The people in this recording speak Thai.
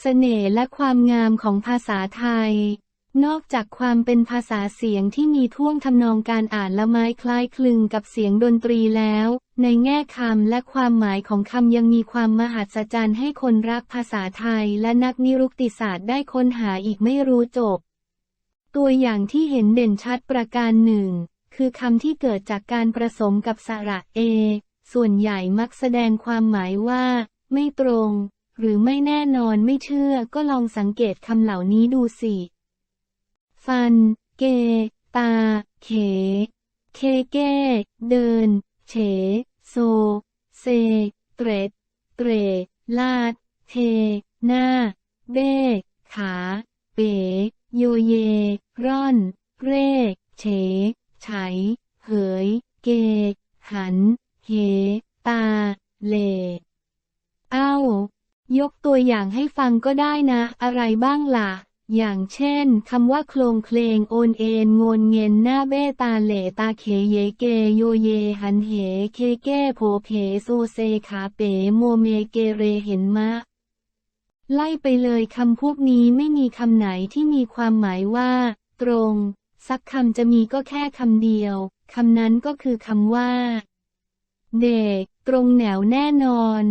เสน่ห์และความงามของภาษาไทย นอกจากความเป็นภาษาเสียงที่มีท่วงทำนองการอ่านละไม้คล้ายคลึงกับเสียงดนตรีแล้ว ในแง่คำและความหมายของคำยังมีความมหัศจรรย์ให้คนรักภาษาไทยและนักนิรุกติศาสตร์ได้ค้นหาอีกไม่รู้จบ ตัวอย่างที่เห็นเด่นชัดประการหนึ่ง คือคำที่เกิดจากการผสมกับสระเอ ส่วนใหญ่มักแสดงความหมายว่า ไม่ตรง หรือไม่แน่นอนไม่เชื่อก็ลองสังเกตคำเหล่านี้ดูสิ ฟัน เก ตา เข เคเก้เดิน เฉ โซ เซ เตรดเตร ลาด เท หน้า เบ้ขา เป๋ โยเย ร่อน เร่ เฉ ไฉ เหย เก หัน เห ตา เล เอ้า ยกตัวอย่างให้ฟังก็ได้นะ อะไรบ้างล่ะ อย่างเช่นคำว่าโครงเคลงโอนเอ็นงนเงินหน้าเบ้ตาเหลตาเขเยเกโยเย หันเหเคเก้โผเพโซเซขาเป๋โมเมเกเรเห็นมะ ไล่ไปเลยคำพวกนี้ไม่มีคำไหนที่มีความหมายว่า ตรง สักคำจะมีก็แค่คำเดียวคำนั้นก็คือคำว่า เด็ก ตรงแนวแน่นอน